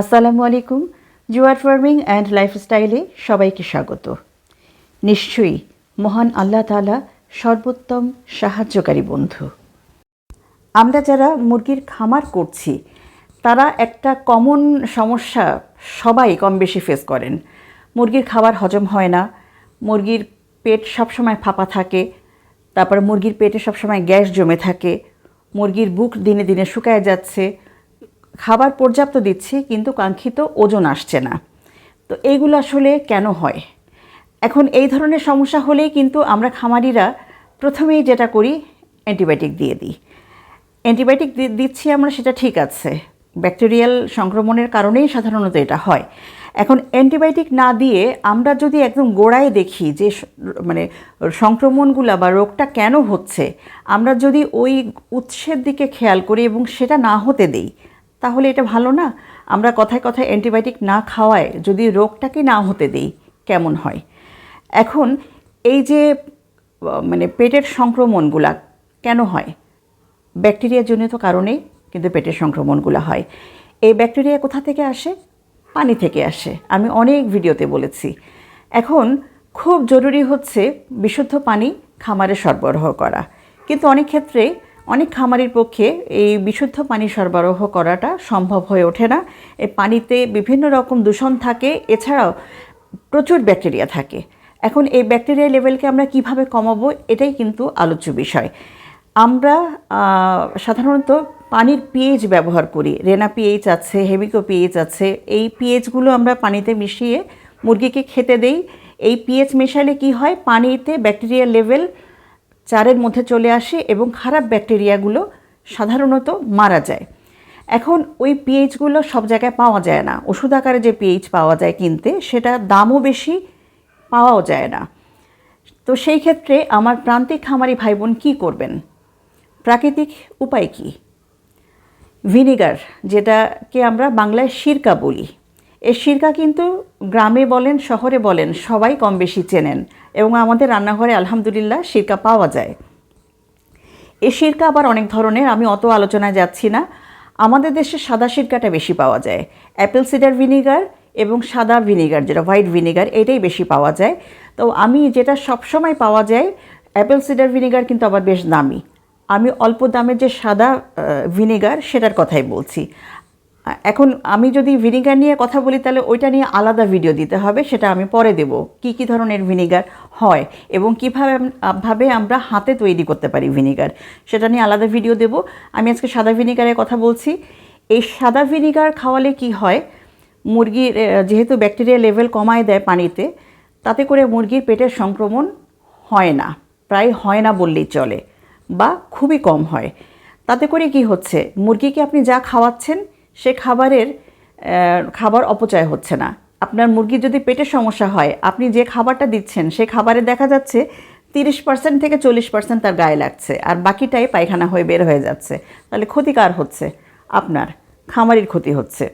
আসসালামু আলাইকুম। জুয়ার ফার্মিং অ্যান্ড লাইফস্টাইলে সবাইকে স্বাগত। নিশ্চয়ই মহান আল্লাহ তালা সর্বোত্তম সাহায্যকারী বন্ধু। আমরা যারা মুরগির খামার করছি, তারা একটা কমন সমস্যা সবাই কম বেশি ফেস করেন। মুরগির খাবার হজম হয় না, মুরগির পেট সবসময় ফাঁপা থাকে, তারপর মুরগির পেটে সবসময় গ্যাস জমে থাকে, মুরগির বুক দিনে দিনে শুকায় যাচ্ছে খাবার পর্যাপ্ত দিচ্ছি, কিন্তু কাঙ্ক্ষিত ওজন আসছে না। তো এইগুলো আসলে কেন হয়? এখন এই ধরনের সমস্যা হলেই কিন্তু আমরা খামারিরা প্রথমেই যেটা করি, অ্যান্টিবায়োটিক দিয়ে দিই। অ্যান্টিবায়োটিক দিচ্ছি আমরা, সেটা ঠিক আছে। ব্যাকটেরিয়াল সংক্রমণের কারণেই সাধারণত এটা হয়। এখন অ্যান্টিবায়োটিক না দিয়ে আমরা যদি একদম গোড়ায় দেখি যে মানে সংক্রমণগুলা বা রোগটা কেন হচ্ছে, আমরা যদি ওই উৎসের দিকে খেয়াল করি এবং সেটা না হতে দেই তাহলে এটা ভালো না? আমরা কথায় কথায় অ্যান্টিবায়োটিক না খাওয়ায় যদি রোগটাকে না হতে দিই, কেমন হয়? এখন এই যে মানে পেটের সংক্রমণগুলা কেন হয়? ব্যাকটেরিয়াজনিত কারণেই কিন্তু পেটের সংক্রমণগুলো হয়। এই ব্যাকটেরিয়া কোথা থেকে আসে? পানি থেকে আসে। আমি অনেক ভিডিওতে বলেছি। এখন খুব জরুরি হচ্ছে বিশুদ্ধ পানি খামারে সরবরাহ করা। কিন্তু অনেক ক্ষেত্রে অনেক খামারির পক্ষে এই বিশুদ্ধ পানি সরবরাহ করাটা সম্ভব হয়ে ওঠে না। এই পানিতে বিভিন্ন রকম দূষণ থাকে, এছাড়াও প্রচুর ব্যাকটেরিয়া থাকে। এখন এই ব্যাকটেরিয়া লেভেলকে আমরা কীভাবে কমাবো এটাই কিন্তু আলোচ্য বিষয়। আমরা সাধারণত পানির পিএইচ ব্যবহার করি। রেনা পিএইচ আছে হেমিকো পিএইচ আছে। এই পিএইচগুলো আমরা পানিতে মিশিয়ে মুরগিকে খেতে দেই। এই পিএইচ মেশালে কি হয়? পানিতে ব্যাকটেরিয়া লেভেল চারের মধ্যে চলে আসে এবং খারাপ ব্যাকটেরিয়াগুলো সাধারণত মারা যায়। এখন ওই পিএইচগুলো সব জায়গায় পাওয়া যায় না। ওষুধ আকারে যে পিএইচ পাওয়া যায় কিনতে, সেটা দামও বেশি, পাওয়াও যায় না। তো সেই ক্ষেত্রে আমার প্রান্তিক খামারি ভাই বোন কী করবেন? প্রাকৃতিক উপায় কী? ভিনিগার, যেটাকে আমরা বাংলায় সিরকা বলি। এই সিরকা কিন্তু গ্রামে বলেন, শহরে বলেন, সবাই কম বেশি চেনেন এবং আমাদের রান্নাঘরে আলহামদুলিল্লাহ সিরকা পাওয়া যায়। এ সিরকা আবার অনেক ধরনের, আমি অত আলোচনায় যাচ্ছি না। আমাদের দেশে সাদা সিরকাটা বেশি পাওয়া যায়। অ্যাপেল সিডার ভিনিগার এবং সাদা ভিনিগার, যেটা হোয়াইট ভিনিগার, এটাই বেশি পাওয়া যায়। তো আমি যেটা সবসময় পাওয়া যায়, অ্যাপেল সিডার ভিনিগার কিন্তু আবার বেশ দামি। আমি অল্প দামের যে সাদা ভিনিগার, সেটার কথাই বলছি। এখন আমি যদি ভিনিগার নিয়ে কথা বলি, তাহলে ওইটা নিয়ে আলাদা ভিডিও দিতে হবে, সেটা আমি পরে দেব। কি কি ধরনের ভিনিগার হয় এবং কীভাবে ভাবে আমরা হাতে তৈরি করতে পারি ভিনিগার, সেটা নিয়ে আলাদা ভিডিও দেব। আমি আজকে সাদা ভিনিগারের কথা বলছি। এই সাদা ভিনিগার খাওয়ালে কি হয়, মুরগির যেহেতু ব্যাকটেরিয়া লেভেল কমায় দেয় পানিতে, তাতে করে মুরগির পেটের সংক্রমণ হয় না, প্রায় হয় না বললেই চলে বা খুবই কম হয়। তাতে করে কি হচ্ছে, মুরগিকে আপনি যা খাওয়াচ্ছেন সে খাবারের খাবার অপচয় হচ্ছে না। আপনার মুরগির যদি পেটের সমস্যা হয়, আপনি যে খাবারটা দিচ্ছেন, সে খাবারে দেখা যাচ্ছে তিরিশ পার্সেন্ট থেকে চল্লিশ পার্সেন্ট তার গায়ে লাগছে আর বাকিটাই পায়খানা হয়ে বের হয়ে যাচ্ছে। তাহলে ক্ষতিকার হচ্ছে? আপনার, খামারির ক্ষতি হচ্ছে।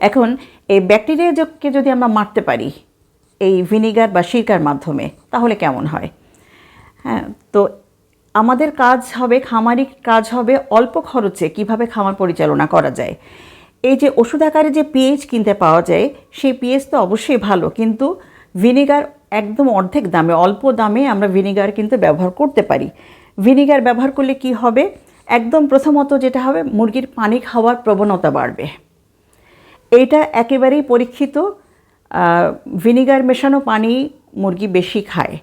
এখন এই ব্যাকটেরিয়াকে যদি আমরা মারতে পারি, এই ভিনিগার বা সিরকার মাধ্যমে, তাহলে কেমন হয়? হ্যাঁ তো আমাদের কাজ হবে, খামারি কাজ হবে অল্প খরচে কীভাবে খামার পরিচালনা করা যায়। এই যে ওষুধ আকারে যে পিএইচ কিনতে পাওয়া যায়, সেই পিএইচ তো অবশ্যই ভালো, কিন্তু ভিনিগার একদম অর্ধেক দামে, অল্প দামে আমরা ভিনিগার কিন্তু ব্যবহার করতে পারি। ভিনিগার ব্যবহার করলে কি হবে? একদম প্রথমত যেটা হবে, মুরগির পানি খাওয়ার প্রবণতা বাড়বে। এইটা একেবারেই পরীক্ষিত ভিনিগার মেশানো পানি মুরগি বেশি খায়।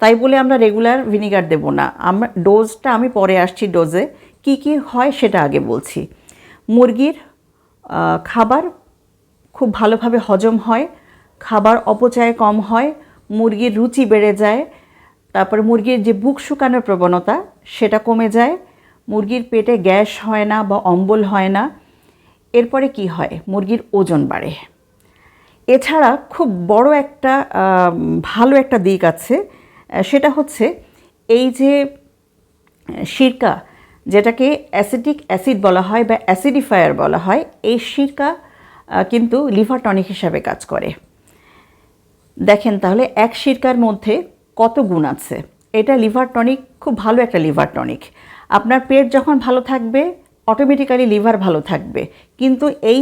তাই বলে আমরা রেগুলার ভিনিগার দেব না। আমরা ডোজটা আমি পরে আসছি ডোজে কি কি হয় সেটা আগে বলছি। মুরগির খাবার খুব ভালোভাবে হজম হয়, খাবার অপচয় কম হয়, মুরগির রুচি বেড়ে যায়, তারপর মুরগির যে বুক শুকানোর প্রবণতা সেটা কমে যায়, মুরগির পেটে গ্যাস হয় না বা অম্বল হয় না। এরপরে কি হয়? মুরগির ওজন বাড়ে। এছাড়া খুব বড় একটা ভালো একটা দিক আছে সেটা হচ্ছে এই যে সিরকা, যেটাকে অ্যাসিডিক অ্যাসিড বলা হয় বা অ্যাসিডিফায়ার বলা হয়, এই সিরকা কিন্তু লিভার টনিক হিসাবে কাজ করে। দেখেন তাহলে এক সিরকার মধ্যে কত গুণ আছে? এটা লিভার টনিক, খুব ভালো একটা লিভার টনিক। আপনার পেট যখন ভালো থাকবে, অটোমেটিক্যালি লিভার ভালো থাকবে। কিন্তু এই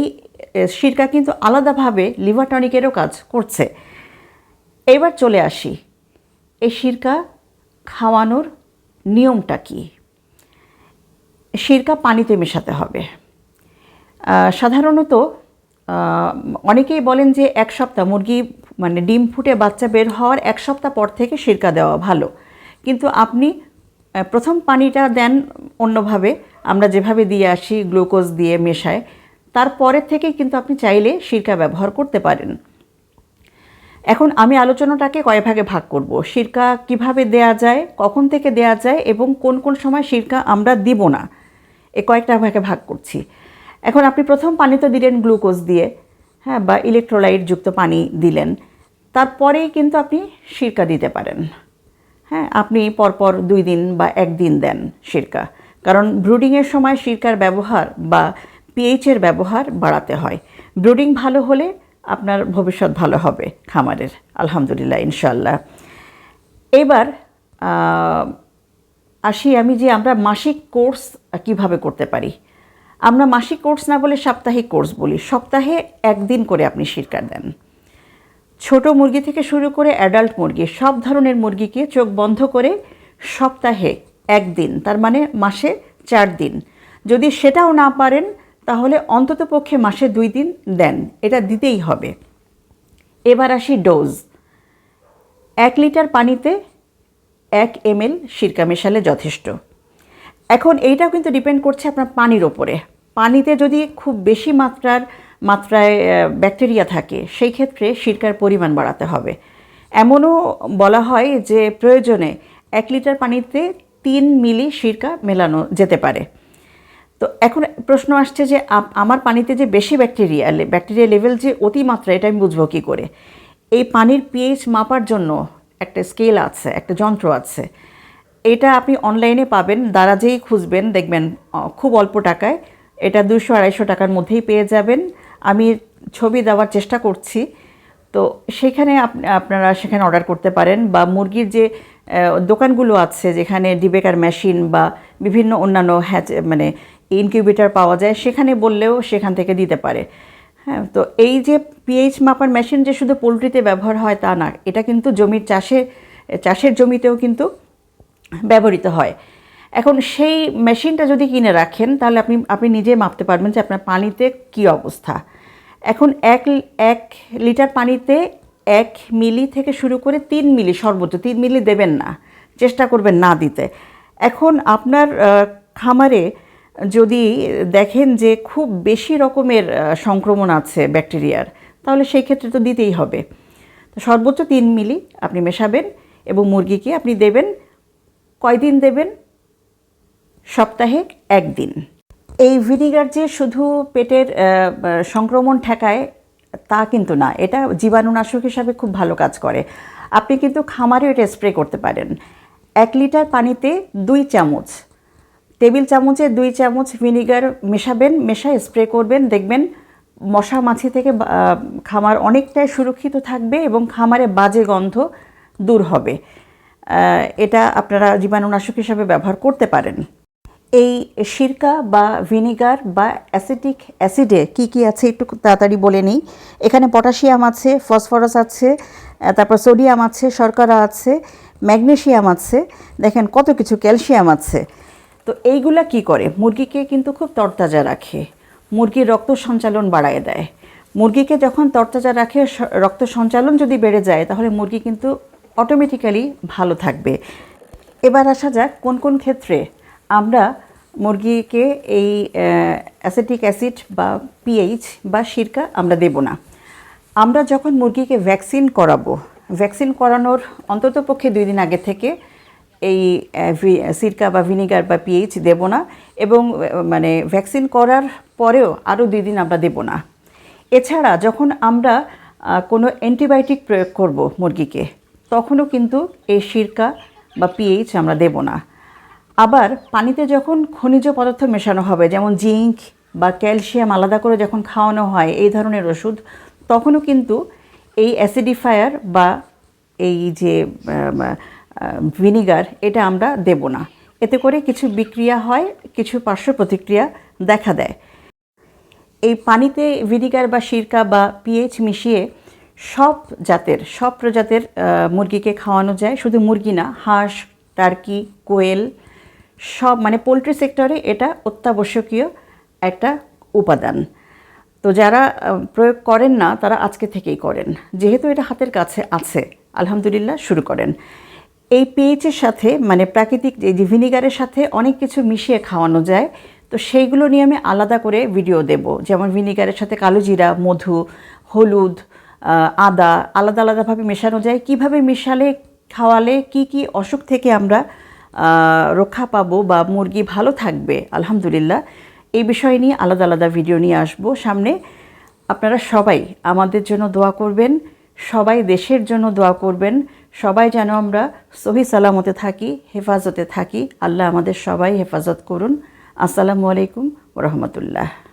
সিরকা কিন্তু আলাদাভাবে লিভার টনিকেরও কাজ করছে। এবার চলে আসি। এই সিরকা খাওয়ানোর নিয়মটা কি? সিরকা পানিতে মেশাতে হবে। সাধারণত অনেকেই বলেন যে এক সপ্তাহ মুরগি মানে ডিম ফুটে বাচ্চা বের হওয়ার এক সপ্তাহ পর থেকে সিরকা দেওয়া ভালো। কিন্তু আপনি প্রথম পানিটা দেন অন্যভাবে, আমরা যেভাবে দিয়ে আসি গ্লুকোজ দিয়ে মেশায় তারপরের থেকে কিন্তু আপনি চাইলে সিরকা ব্যবহার করতে পারেন। এখন আমি আলোচনাটাকে কয় ভাগে ভাগ করব? সিরকা কীভাবে দেয়া যায়? কখন থেকে দেয়া যায়? এবং কোন কোন সময় সিরকা আমরা দিব না? এ কয়েকটা ভাগে ভাগ করছি। এখন আপনি প্রথম পানি তো দিলেন গ্লুকোজ দিয়ে হ্যাঁ বা ইলেকট্রোলাইট যুক্ত পানি দিলেন। তারপরেই কিন্তু আপনি সিরকা দিতে পারেন। হ্যাঁ আপনি পরপর দুই দিন বা একদিন দেন সিরকা। কারণ ব্রুডিংয়ের সময় সিরকার ব্যবহার বা পিএইচের ব্যবহার বাড়াতে হয়। ব্রুডিং ভালো হলে আপনার ভবিষ্যৎ ভালো হবে খামারের, আলহামদুলিল্লাহ ইনশাল্লাহ এবার আসি আমি যে আমরা মাসিক কোর্স কীভাবে করতে পারি। আমরা মাসিক কোর্স না বলে সাপ্তাহিক কোর্স বলি। সপ্তাহে একদিন করে আপনি শিরকার দেন। ছোট মুরগি থেকে শুরু করে অ্যাডাল্ট মুরগি, সব ধরনের মুরগিকে চোখ বন্ধ করে সপ্তাহে একদিন, তার মানে মাসে চার দিন। যদি সেটাও না পারেন তাহলে অন্তত পক্ষে মাসে দুই দিন দেন, এটা দিতেই হবে। এবার আসি ডোজ। এক লিটার পানিতে এক এম এল সিরকা মেশালে যথেষ্ট। এখন এইটাও কিন্তু ডিপেন্ড করছে আপনার পানির ওপরে। পানিতে যদি খুব বেশি মাত্রার, মাত্রায় ব্যাকটেরিয়া থাকে, সেই ক্ষেত্রে সিরকার পরিমাণ বাড়াতে হবে। এমনও বলা হয় যে প্রয়োজনে এক লিটার পানিতে তিন মিলি সিরকা মেলানো যেতে পারে। তো এখন প্রশ্ন আসছে যে আমার পানিতে যে বেশি ব্যাকটেরিয়া ব্যাকটেরিয়া লেভেল যে অতিমাত্রা, এটা আমি বুঝব কী করে? এই পানির পিএইচ মাপার জন্য একটা স্কেল আছে, একটা যন্ত্র আছে। এটা আপনি অনলাইনে পাবেন দারাজেই খুঁজবেন, দেখবেন খুব অল্প টাকায়। এটা দুশো আড়াইশো টাকার মধ্যেই পেয়ে যাবেন। আমি ছবি দেওয়ার চেষ্টা করছি। তো সেখানে আপ- আপনারা সেখানে অর্ডার করতে পারেন বা মুরগির যে দোকানগুলো আছে, যেখানে ডিবেকার মেশিন বা বিভিন্ন অন্যান্য হ্যাচ মানে ইনকিউবেটর পাওয়া যায়, সেখানে বললেও সেখান থেকে দিতে পারে। হ্যাঁ তো এই যে পিএইচ মাপার মেশিন যে শুধু পোলট্রিতে ব্যবহার হয় তা না, এটা কিন্তু জমির চাষে, চাষের জমিতেও কিন্তু ব্যবহৃত হয়। এখন সেই মেশিনটা যদি কিনে রাখেন, তাহলে আপনি আপনি নিজে মাপতে পারবেন যে আপনার পানিতে কী অবস্থা। এখন এক এক লিটার পানিতে এক মিলি থেকে শুরু করে তিন মিলি, সর্বোচ্চ তিন মিলি দেবেন না, চেষ্টা করবেন না দিতে। এখন আপনার খামারে যদি দেখেন যে খুব বেশি রকমের সংক্রমণ আছে ব্যাকটেরিয়ার, তাহলে সেই ক্ষেত্রে তো দিতেই হবে। তো সর্বোচ্চ তিন মিলি আপনি মেশাবেন এবং মুরগিকে আপনি দেবেন, কয়দিন দেবেন? সপ্তাহে একদিন। এই ভিনিগার যে শুধু পেটের সংক্রমণ ঠেকায়, তা কিন্তু না। এটা জীবাণুনাশক হিসাবে খুব ভালো কাজ করে। আপনি কিন্তু খামারেও এটা স্প্রে করতে পারেন। এক লিটার পানিতে দুই চামচ টেবিল চামচে দুই চামচ ভিনিগার মেশাবেন, মেশায় স্প্রে করবেন, দেখবেন মশা মাছি থেকে খামার অনেকটাই সুরক্ষিত থাকবে এবং খামারে বাজে গন্ধ দূর হবে। এটা আপনারা জীবাণুনাশক হিসাবে ব্যবহার করতে পারেন। এই সিরকা বা ভিনিগার বা অ্যাসিটিক অ্যাসিডে কি কি আছে একটু তাড়াতাড়ি বলে নিই। এখানে পটাশিয়াম আছে, ফসফরাস আছে তারপর সোডিয়াম আছে, শর্করা আছে ম্যাগনেশিয়াম আছে, দেখেন কত কিছু ক্যালসিয়াম আছে। তো এইগুলা কি করে? মুরগিকে কিন্তু খুব তরতাজা রাখে। মুরগির রক্ত সঞ্চালন বাড়ায় দেয়। মুরগিকে যখন তরতাজা রাখে রক্ত সঞ্চালন যদি বেড়ে যায়, তাহলে মুরগি কিন্তু অটোমেটিক্যালি ভালো থাকবে। এবার আসা যাক, কোন কোন ক্ষেত্রে আমরা মুরগিকে এই অ্যাসেটিক অ্যাসিড বা পিএইচ বা সিরকা আমরা দেব না। আমরা যখন মুরগিকে ভ্যাকসিন করাবো ভ্যাকসিন করানোর অন্তত পক্ষে দুই দিন আগে থেকে এই সিরকা বা ভিনিগার বা পিএইচ দেব না এবং মানে ভ্যাকসিন করার পরেও আরও দুই দিন আমরা দেব না। এছাড়া যখন আমরা কোনো অ্যান্টিবায়োটিক প্রয়োগ করব মুরগিকে, তখনও কিন্তু এই সিরকা বা পিএইচ আমরা দেব না। আবার পানিতে যখন খনিজ পদার্থ মেশানো হবে, যেমন জিঙ্ক বা ক্যালসিয়াম আলাদা করে যখন খাওয়ানো হয়, এই ধরনের ওষুধ, তখনও কিন্তু এই অ্যাসিডিফায়ার বা এই যে ভিনিগার এটা আমরা দেব না। এতে করে কিছু বিক্রিয়া হয়, কিছু পার্শ্ব প্রতিক্রিয়া দেখা দেয়। এই পানিতে ভিনিগার বা সিরকা বা পিএইচ মিশিয়ে সব জাতের, সব প্রজাতের মুরগিকে খাওয়ানো যায়। শুধু মুরগি না, হাঁস টার্কি কোয়েল সব মানে পোলট্রি সেক্টরে এটা অত্যাবশ্যকীয় একটা উপাদান। তো যারা প্রয়োগ করেন না, তারা আজকে থেকেই করেন। যেহেতু এটা হাতের কাছে আছে, আলহামদুলিল্লাহ শুরু করেন। এই পিএইচের সাথে মানে প্রাকৃতিক যে ভিনিগারের সাথে অনেক কিছু মিশিয়ে খাওয়ানো যায়। তো সেইগুলো নিয়ে আমি আলাদা করে ভিডিও দেব। যেমন ভিনিগারের সাথে কালো জিরা, মধু, হলুদ আদা আলাদা আলাদাভাবে মেশানো যায়। কীভাবে মেশালে, খাওয়ালে, কি কি অসুখ থেকে আমরা রক্ষা পাবো বা মুরগি ভালো থাকবে, আলহামদুলিল্লাহ, এই বিষয় নিয়ে আলাদা আলাদা ভিডিও নিয়ে আসব। সামনে আপনারা সবাই আমাদের জন্য দোয়া করবেন। সবাই দেশের জন্য দোয়া করবেন। সবাই যেন আমরা সহি সালামতে থাকি, হেফাজতে থাকি। আল্লাহ আমাদের সবাই হেফাজত করুন। আসসালামু আলাইকুম রহমতুল্লাহ।